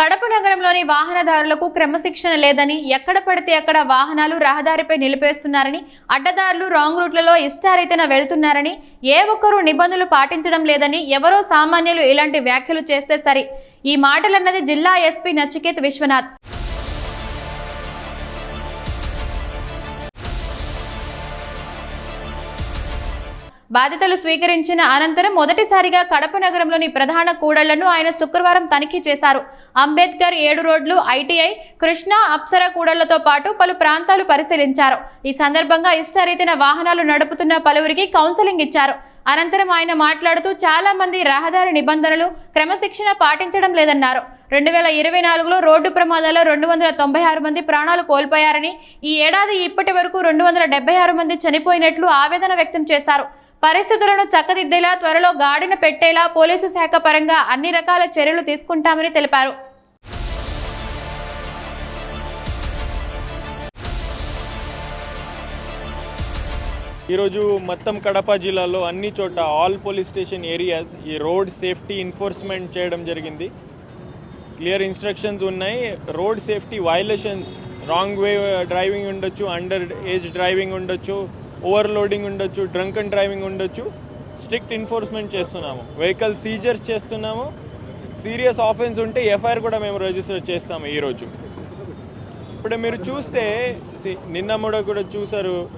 కడప నగరంలోని వాహనదారులకు క్రమశిక్షణ లేదని ఎక్కడ పడితే అక్కడ వాహనాలు రహదారిపై నిలిపేస్తున్నారని అడ్డదారులు రాంగ్ రూట్లలో ఇష్టారీతన వెళ్తున్నారని ఏ ఒక్కరూ నిబంధనలు పాటించడం లేదని ఎవరో సామాన్యులు ఇలాంటి వ్యాఖ్యలు చేస్తే సరి. ఈ మాటలన్నది జిల్లా ఎస్పీ నచికేత్ విశ్వనాథ్. బాధ్యతలు స్వీకరించిన అనంతరం మొదటిసారిగా కడప నగరంలోని ప్రధాన కూడళ్ళను ఆయన శుక్రవారం తనిఖీ చేశారు. అంబేద్కర్ ఏడు రోడ్లు ఐటీఐ కృష్ణా అప్సర కూడళ్ళతో పాటు పలు ప్రాంతాలు పరిశీలించారు. ఈ సందర్భంగా ఇష్టరీతిన వాహనాలు నడుపుతున్న పలువురికి కౌన్సెలింగ్ ఇచ్చారు. అనంతరం ఆయన మాట్లాడుతూ చాలా మంది రహదారి నిబంధనలు క్రమశిక్షణ పాటించడం లేదన్నారు. రెండు వేల ఇరవై నాలుగులో రోడ్డు ప్రమాదాల్లో రెండు వందల తొంభై ఆరు మంది ప్రాణాలు కోల్పోయారని ఈ ఏడాది ఇప్పటి వరకు రెండు వందల డెబ్బై ఆరు మంది చనిపోయినట్లు ఆవేదన వ్యక్తం చేశారు. పరిస్థితులను చక్కదిద్దేలా త్వరలో గాడిన పెట్టేలా పోలీసు శాఖ పరంగా అన్ని రకాల చర్యలు తీసుకుంటామని తెలిపారు. ఈరోజు మొత్తం కడప జిల్లాలో అన్ని చోట ఆల్ పోలీస్ స్టేషన్ ఏరియాస్ ఈ రోడ్ సేఫ్టీ ఎన్ఫోర్స్మెంట్ చేయడం జరిగింది. క్లియర్ ఇన్స్ట్రక్షన్స్ ఉన్నాయి. Road safety violations wrong way driving ఉండొచ్చు అండర్ ఏజ్ డ్రైవింగ్ ఉండొచ్చు. ఓవర్లోడింగ్ ఉండొచ్చు డ్రంక్ అండ్ డ్రైవింగ్ ఉండొచ్చు. స్ట్రిక్ట్ ఎన్ఫోర్స్మెంట్ చేస్తున్నాము. వెహికల్ సీజర్స్ చేస్తున్నాము. సీరియస్ ఆఫెన్స్ ఉంటే ఎఫ్ఐఆర్ కూడా మేము రిజిస్టర్ చేస్తాము ఈరోజు ఇప్పుడు మీరు చూస్తే సి- నిన్న కూడా కూడా చూసారు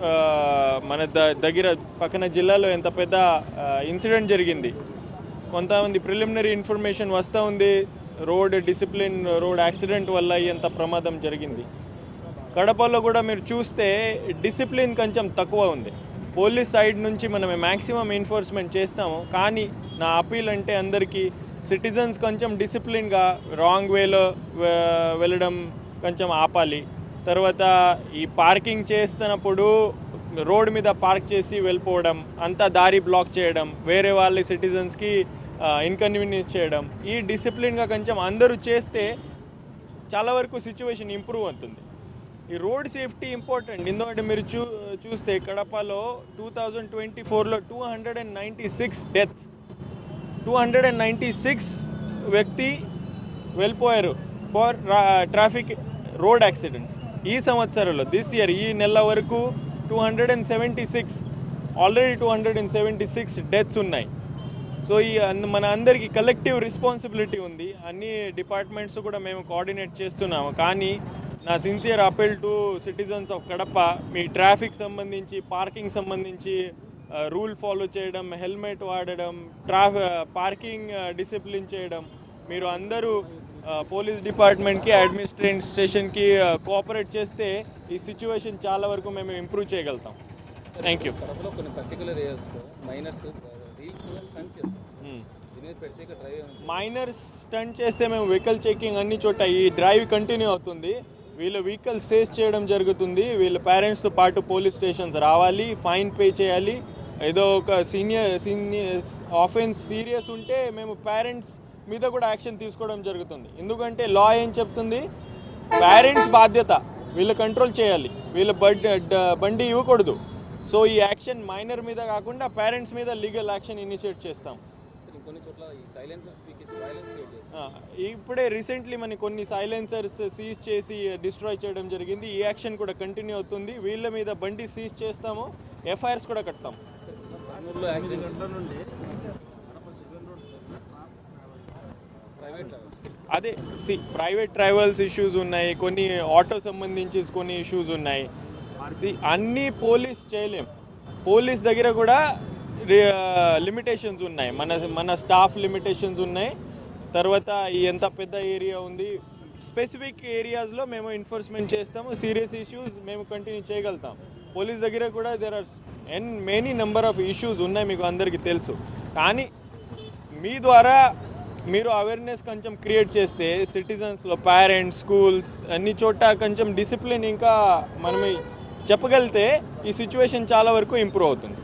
మన ద దగ్గర పక్కన జిల్లాలో ఎంత పెద్ద ఇన్సిడెంట్ జరిగింది. కొంతమంది ప్రిలిమినరీ ఇన్ఫర్మేషన్ వస్తూ ఉంది. రోడ్ డిసిప్లిన్ రోడ్ యాక్సిడెంట్ వల్ల ఎంత ప్రమాదం జరిగింది. కడపలో కూడా మీరు చూస్తే డిసిప్లిన్ కొంచెం తక్కువ ఉంది. పోలీస్ సైడ్ నుంచి మనం మ్యాక్సిమం ఎన్ఫోర్స్మెంట్ చేస్తాము. కానీ నా అపీల్ అంటే అందరికీ సిటిజన్స్ కొంచెం డిసిప్లిన్గా రాంగ్ వేలో వెళ్ళడం కొంచెం ఆపాలి. తర్వాత ఈ పార్కింగ్ చేస్తున్నప్పుడు రోడ్ మీద పార్క్ చేసి వెళ్ళిపోవడం అంతా దారి బ్లాక్ చేయడం వేరే వాళ్ళ సిటిజన్స్కి ఇన్కన్వీనియన్స్ చేయడం ఈ డిసిప్లిన్గా కొంచెం అందరూ చేస్తే చాలా వరకు సిచ్యువేషన్ ఇంప్రూవ్ అవుతుంది. ఈ రోడ్ సేఫ్టీ ఇంపార్టెంట్. ఎందుకంటే మీరు చూ చూస్తే కడపలో టూ థౌజండ్ ట్వంటీ ఫోర్లో two hundred and ninety six deaths two hundred and ninety six వ్యక్తి వెళ్ళిపోయారు ఫర్ ట్రాఫిక్ రోడ్ యాక్సిడెంట్స్ ఈ సంవత్సరంలో దిస్ ఇయర్ ఈ నెల వరకు two hundred and seventy six already two hundred and seventy six deaths ఉన్నాయి. So ఈ మన అందరికీ కలెక్టివ్ రెస్పాన్సిబిలిటీ ఉంది. అన్ని డిపార్ట్మెంట్స్ కూడా మేము కోఆర్డినేట్ చేస్తున్నాము. కానీ నా sincere appeal to citizens of Kadapa me traffic సంబంధించి పార్కింగ్ సంబంధించి రూల్ ఫాలో చేయడం హెల్మెట్ వాడడం ట్రాఫి పార్కింగ్ డిసిప్లిన్ చేయడం మీరు అందరూ పోలీస్ డిపార్ట్మెంట్కి అడ్మినిస్ట్రేషన్కి కోఆపరేట్ చేస్తే ఈ సిచ్యువేషన్ చాలా వరకు మేము ఇంప్రూవ్ చేయగలుగుతాం. థ్యాంక్ యూ కడపలో కొన్ని పర్టికులర్ ఏరియాస్లో మైనర్స్ రీల్స్ స్టంట్ చేస్తారు. దీని మీద ప్రత్యేక డ్రైవ్ ఏమైనా మైనర్ స్టంట్ చేస్తే మేము వెహికల్ చెకింగ్ అన్ని చోట ఈ డ్రైవ్ కంటిన్యూ అవుతుంది. వీళ్ళ వెహికల్ సేజ్ చేయడం జరుగుతుంది. వీళ్ళ పేరెంట్స్తో పాటు పోలీస్ స్టేషన్స్ రావాలి ఫైన్ పే చేయాలి. ఏదో ఒక సీనియర్ సీనియర్ ఆఫెన్స్ సీరియస్ ఉంటే మేము పేరెంట్స్ మీద కూడా యాక్షన్ తీసుకోవడం జరుగుతుంది. ఎందుకంటే లా ఏం చెప్తుంది? పేరెంట్స్ బాధ్యత. వీళ్ళు కంట్రోల్ చేయాలి. వీళ్ళ బడ్ బండి ఇవ్వకూడదు. సో ఈ యాక్షన్ మైనర్ మీద కాకుండా పేరెంట్స్ మీద లీగల్ యాక్షన్ ఇనిషియేట్ చేస్తాం. ఇప్పుడే రీసెంట్లీ మన కొన్ని సైలెన్సర్స్ సీజ్ చేసి డిస్ట్రాయ్ చేయడం జరిగింది. ఈ యాక్షన్ కూడా కంటిన్యూ అవుతుంది. వీళ్ళ మీద బండి సీజ్ చేస్తాము. ఎఫ్ఐఆర్స్ కూడా కడతాం. అదే సి ప్రైవేట్ ట్రావెల్స్ ఇష్యూస్ ఉన్నాయి. కొన్ని ఆటో సంబంధించి కొన్ని ఇష్యూస్ ఉన్నాయి. అన్నీ పోలీస్ చేయలేం. పోలీస్ దగ్గర కూడా లిమిటేషన్స్ ఉన్నాయి. మన మన స్టాఫ్ లిమిటేషన్స్ ఉన్నాయి. తర్వాత ఎంత పెద్ద ఏరియా ఉంది స్పెసిఫిక్ ఏరియాస్లో మేము ఎన్ఫోర్స్మెంట్ చేస్తాము. సీరియస్ ఇష్యూస్ మేము కంటిన్యూ చేయగలుగుతాం. పోలీస్ దగ్గర కూడా there are an many number of issues ఉన్నాయి మీకు అందరికీ తెలుసు. కానీ మీ ద్వారా మీరు అవేర్నెస్ కొంచెం క్రియేట్ చేస్తే సిటిజన్స్లో పేరెంట్స్ స్కూల్స్ అన్ని చోట కొంచెం డిసిప్లిన్ ఇంకా మనం చెప్పగలిగితే ఈ సిచ్యువేషన్ చాలా వరకు ఇంప్రూవ్ అవుతుంది.